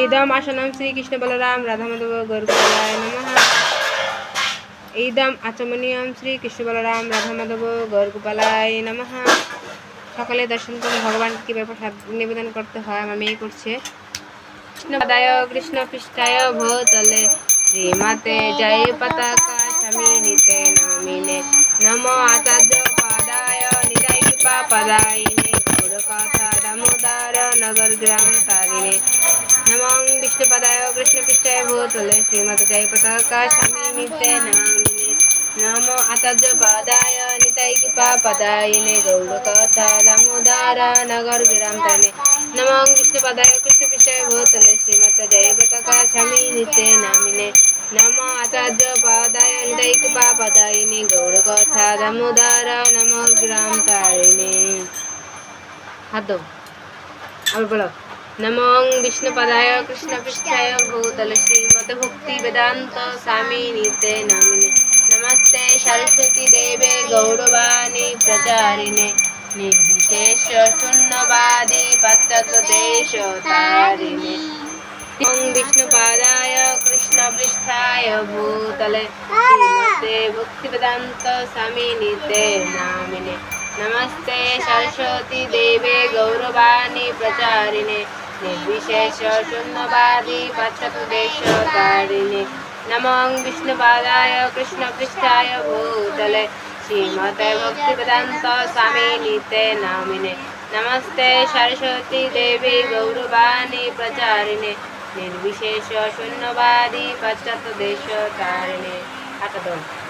ঈদম আসনম শ্রীকৃষ্ণ বলরাম, রাধা মাধব, গৌরকুলায় নমঃ। ঈদম আচমনিয়ম শ্রীকৃষ্ণ বলরাম, রাধা মাধব গৌরগোপালায় নমঃ। সকালে দর্শন করে ভগবানকে কীভাবে প্রসাদ নিবেদন করতে হয়, আমার মেয়ে করছে। কৃষ্ণপদায় কৃষ্ণ পৃষ্ঠায় ভূতলে, শ্রীমতে জয় পতাকা শমিনীতে নামিনে। নমো আচার্য পদায়, নিতাই কৃপা গৌরকথা ভূতলে শ্রীমতে জয় পতাকা শমিনীতে নামিনে। নমো আচার্য পাদায় নিতাই কৃপা পদায়িনে গৌরকথা দামোদর নগর গ্রাম তারিণে। নমং বিষ্ণুপদায় কৃষ্ণপৃষ্ঠায় ভূতলে শ্রীমতে জয় পতাকা শমিনীতে নামিনে। নম আচার্য পাদায় কৃপা পদায়িনে গৌরকথা দামোদর নমো গ্রাম তারিণে। হাত আবার বলো। নমং বিষ্ণুপদায়, কৃষ্ণপৃষ্ঠায় ভূতলে শ্রীমত ভক্তি বেদান্ত স্বামিনীতে নামিনে। নমস্তে সরস্বতী দেবে গৌরবাণী প্রচারিণে। নির্বিশেষ শূন্যবাদী পাশ্চাত্য দেশ তারিণে বিষ্ণুপাদায়, কৃষ্ণপৃষ্ঠায়, ভূতলে। শ্রীমতে ভক্তিবেদান্ত স্বামিনীতে নামিনে। নমস্তে সরস্বতী দেবে গৌরবাণী প্রচারিণে নির্বিশেষ শূন্যবাদী পাশ্চাত্য তারিণে নমং বিষ্ণুপাদায় কৃষ্ণপৃষ্ঠায় ভূতলে শ্রীমতে ভক্তিবেদান্ত স্বামিনীতে নামিনে নমস্তে সরস্বতী দেবী গৌরবাণী প্রচারিণে নির্বিশেষ শূন্যবাদী পাশ্চাত্য দেশ তারিণে আটাদল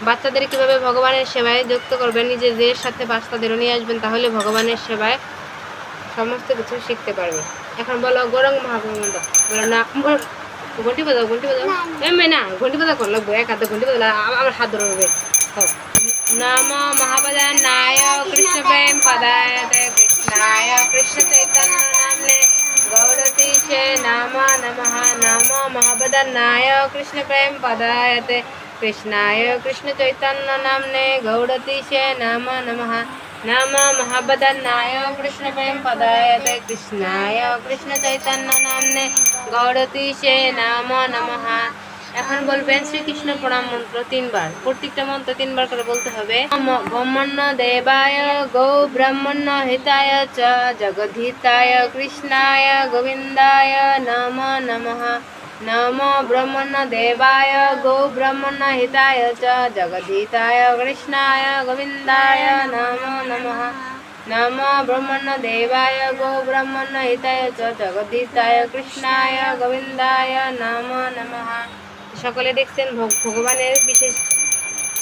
বাচ্চাদের কীভাবে ভগবানের সেবায় যুক্ত করবেন নিজেদের সাথে বাচ্চাদেরও নিয়ে আসবেন তাহলে ভগবানের সেবায় সমস্ত কিছু শিখতে পারবে এখন বলো গরং মহাপ্রবন্ধ বলো না ঘন্টি বাজাও ঘন্টি বাজাও। এমনি না। ঘন্টি বাজা কর লাগবো এক হাতে ঘন্টি বাজালে আ- আমার হাত ধরে হবে নম মহাপদান নায় কৃষ্ণ প্রেম পদায় কৃষ্ণায় কৃষ্ণ চৈতন্য নামনে গৌরতীশে নাম নমঃ নম মহাপদান্নায় কৃষ্ণ প্রেম পদায়তে কৃষ্ণায় কৃষ্ণ চৈতন্য নামনে গৌরতীশে নাম নমঃ নম মহাপদান্নায় কৃষ্ণ প্রেম পদায়তে কৃষ্ণায় কৃষ্ণ চৈতন্য নামনে গৌরতীশে নাম নমঃ এখন বলবেন শ্রীকৃষ্ণ প্রণাম মন্ত্র তিনবার। প্রত্যেকটা মন্ত্র তিনবার করে বলতে হবে। ব্রহ্মণ্য দেবায় গৌ ব্রাহ্মণ্য হিতায় চ, জগদ্ধিতায় কৃষ্ণায় গোবিন্দায় নম, নমঃ। নম, ব্রহ্মণ্য দেবায় গৌ ব্রাহ্মণ্য হিতায় চ, জগদ্ধিতায় কৃষ্ণায় গোবিন্দায় নম, নমঃ। নম, ব্রহ্মণ্য দেবায় গো ব্রহ্মণ্য হিতায় চ, জগদ্ধিতায় কৃষ্ণায় গোবিন্দায় নম, নমঃ। সকলে দেখছেন ভগ- ভগবানের বিশেষ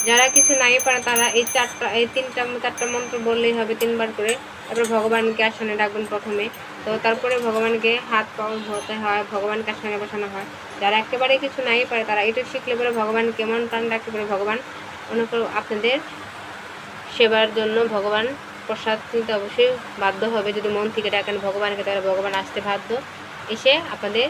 যারা কিছু নাই পারে, তারা এই চারটা, এই তিনটা, চারটা মন্ত্র বললেই হবে তিনবার করে। তারপর ভগবানকে আসনে ডাকবেন প্রথমে। তো তারপরে ভগবানকে হাত, পাও ধোতে হয়, ভগবানকে আসনে বসানো হয়। যারা একেবারে কিছু নাই পারে, তারা এটা শিখলে পরে ভগবান কেমন টান ডাকতে পারে ভগবান অনুকূল আপনাদের সেবার জন্য ভগবান প্রসাদ নিতে অবশ্যই বাধ্য হবে। যদি মন থেকে ডাকেন ভগবানকে, তাহলে ভগবান আসতে বাধ্য। এসে আপনাদের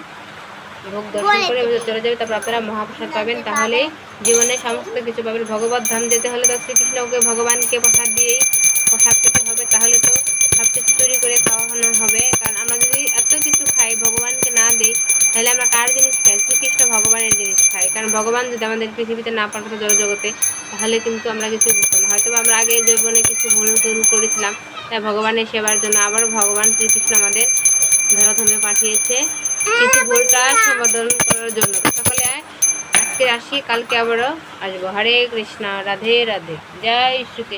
ভোগ দর্শন করে চলে যাবে তারপর আপনারা মহাপ্রসাদ পাবেন। তাহলেই জীবনে সমস্ত কিছু পাবেন। ভগবত ধাম যেতে হলে তো শ্রীকৃষ্ণকে ভগবানকে প্রসাদ দিয়েই প্রসাদ পেতে হবে। তাহলে তো সব কিছু চুরি করে খাওয়ানো হবে। কারণ আমরা যদি এত কিছু খাই, ভগবানকে না দিই, তাহলে আমরা কার জিনিস খাই? শ্রীকৃষ্ণ ভগবানের জিনিস খাই। কারণ ভগবান যদি আমাদের পৃথিবীতে না পাঠাতো জগতে, তাহলে কিন্তু আমরা কিছু বুঝতাম হয়তো আমরা আগে জীবনে কিছু ভুল টুল করেছিলাম, তাই ভগবানের সেবার জন্য আবার ভগবান শ্রীকৃষ্ণ আমাদের ধরাধামে পাঠিয়েছে। কিছু ভুলটা সমাধান করার জন্য। সকালে আজকে আসি কালকে আবারও আসব। হরে কৃষ্ণ, রাধে রাধে। জয় শ্রীকৃষ্ণ।